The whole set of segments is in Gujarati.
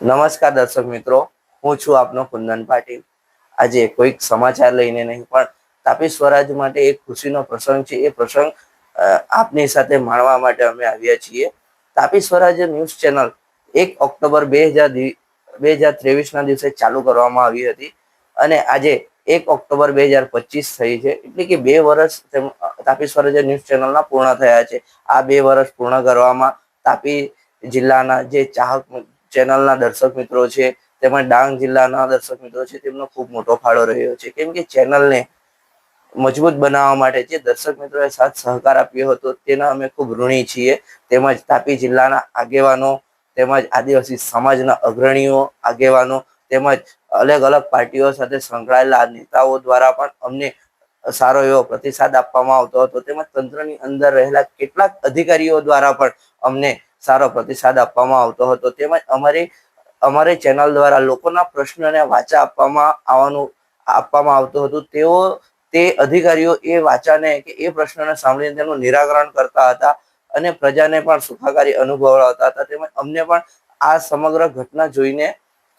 નમસ્કાર દર્શક મિત્રો, હું છું આપનો કુંદન પાટીલ. આજે કોઈક સમાચાર લઈને નહીં, પણ તાપી સ્વરાજ માટે એક ખુશીનો પ્રસંગ છે. એ પ્રસંગ આપની સાથે માણવા માટે અમે આવ્યા છીએ. તાપી સ્વરાજ ન્યૂઝ ચેનલ એક ઓક્ટોબર બે હજાર બે હજાર ત્રેવીસના દિવસે ચાલુ કરવામાં આવી હતી. અને આજે એક ઓક્ટોબર બે હજાર પચીસ થઈ છે. એટલે કે બે વર્ષ તાપી સ્વરાજ ન્યૂઝ ચેનલના પૂર્ણ થયા છે. આ બે વર્ષ પૂર્ણ કરવામાં તાપી જિલ્લાના જે ચાહક ચેનલના દર્શક મિત્રો છે, તેમજ ડાંગ જિલ્લાના દર્શક મિત્રો છે, તેમનો ખૂબ મોટો ફાળો રહ્યો છે. કેમ કે ચેનલને મજબૂત બનાવવા માટે જે દર્શક મિત્રોએ સાથ સહકાર આપ્યો હતો, તેના અમે ખૂબ ઋણી છીએ. તેમજ તાપી જિલ્લાના આગેવાનો, તેમજ આદિવાસી સમાજના અગ્રણીઓ, આગેવાનો, તેમજ અલગ અલગ પાર્ટીઓ સાથે સંકળાયેલા નેતાઓ દ્વારા પણ અમને સારો એવો પ્રતિસાદ આપવામાં આવતો હતો. તેમજ તંત્રની અંદર રહેલા કેટલાક અધિકારીઓ દ્વારા પણ અમને સારો પ્રતિસાદ આપવામાં આવતો હતો. તેમજ અમારી અમારી ચેનલ દ્વારા લોકોના પ્રશ્નોને વાચા આપવામાં, આવવાનું આપવામાં આવતું હતું. તેઓ, તે અધિકારીઓ એ વાચાને કે એ પ્રશ્નોને સાંભળીને તેનું નિરાકરણ કરતા હતા અને પ્રજાને પણ સુખાકારી અનુભવતા હતા. તેમજ અમને પણ આ સમગ્ર ઘટના જોઈને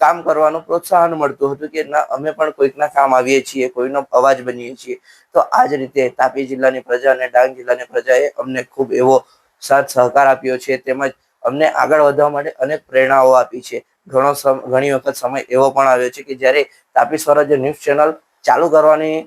કામ કરવાનું પ્રોત્સાહન મળતું હતું કે ના, અમે પણ કોઈકના કામ આવીએ છીએ, કોઈનો અવાજ બનીએ છીએ. તો આ જ રીતે તાપી જિલ્લાની પ્રજા અને ડાંગ જિલ્લાની પ્રજાએ અમને ખૂબ એવો સાથ સહકાર આપ્યો છે તેમજ અમને આગળ વધવા માટે અનેક પ્રેરણાઓ આપી છે. ઘણો ઘણી વખત સમય એવો પણ આવ્યો છે કે જ્યારે તાપી સ્વરાજ્ય ન્યૂઝ ચેનલ ચાલુ કરવાની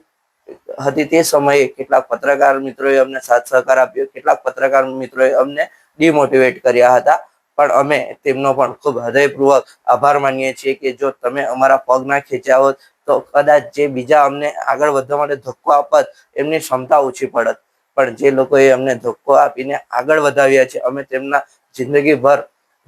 હતી તે સમયે કેટલાક પત્રકાર મિત્રોએ અમને સાથ સહકાર આપ્યો, કેટલાક પત્રકાર મિત્રોએ અમને ડિમોટિવેટ કર્યા હતા. પણ અમે તેમનો પણ ખૂબ હૃદયપૂર્વક આભાર માનીએ છીએ કે જો તમે અમારા પગ ના ખેંચ્યા હોત તો કદાચ જે બીજા અમને આગળ વધવા માટે ધક્કો આપત, એમની ક્ષમતા ઓછી પડત. પણ જે લોકોએ અમને ધક્કો આપીને આગળ વધાવ્યા છે, અમે તેમના જિંદગીભર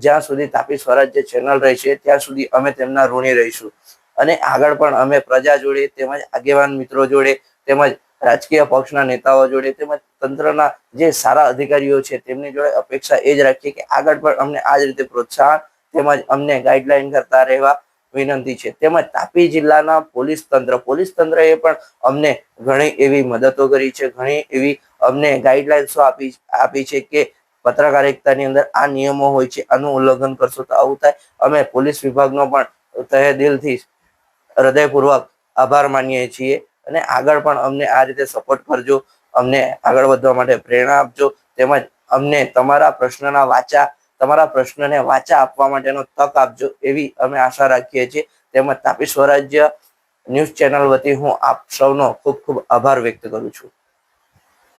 જ્યાં સુધી તાપી સ્વરાજ્ય ચેનલ રહેશે, ત્યાં સુધી અમે તેમના ઋણી રહીશું. અને આગળ પણ અમે પ્રજા જોડે, તેમજ આગેવાન મિત્રો જોડે, તેમજ રાજકીય પક્ષના નેતાઓ જોડે, તેમજ તંત્રના જે સારા અધિકારીઓ છે, તેમની જોડે અપેક્ષા એ જ રાખીએ કે આગળ પણ અમને આ જ રીતે પ્રોત્સાહન તેમજ અમને ગાઈડલાઈન કરતા રહેવા વિનંતી છે. તેમજ તાપી જિલ્લાના પોલીસ તંત્ર, પોલીસ તંત્રએ પણ અમને ઘણી એવી મદદો કરી છે, ઘણી એવી અમને ગાઈડલાઇન્સો આપી આપી છે કે પત્રકારિતાની અંદર આ નિયમો હોય છે, આનું ઉલ્લંઘન કરશો તો આવું થાય. અમે પોલીસ વિભાગનો પણ તહે દિલથી હૃદયપૂર્વક આભાર માનીએ છીએ અને આગળ પણ અમને આ રીતે સપોર્ટ કરજો. અમને આગળ વધવા માટે પ્રેરણા આપજો. તેમજ અમને તમારા પ્રશ્નના વાચા તમારા પ્રશ્નને વાચા આપવા માટેનો તક આપજો એવી અમે આશા રાખીએ છીએ. તેમજ તાપી સ્વરાજ્ય ન્યૂઝ ચેનલ વતી હું આપ સૌનો ખૂબ ખૂબ આભાર વ્યક્ત કરું છું.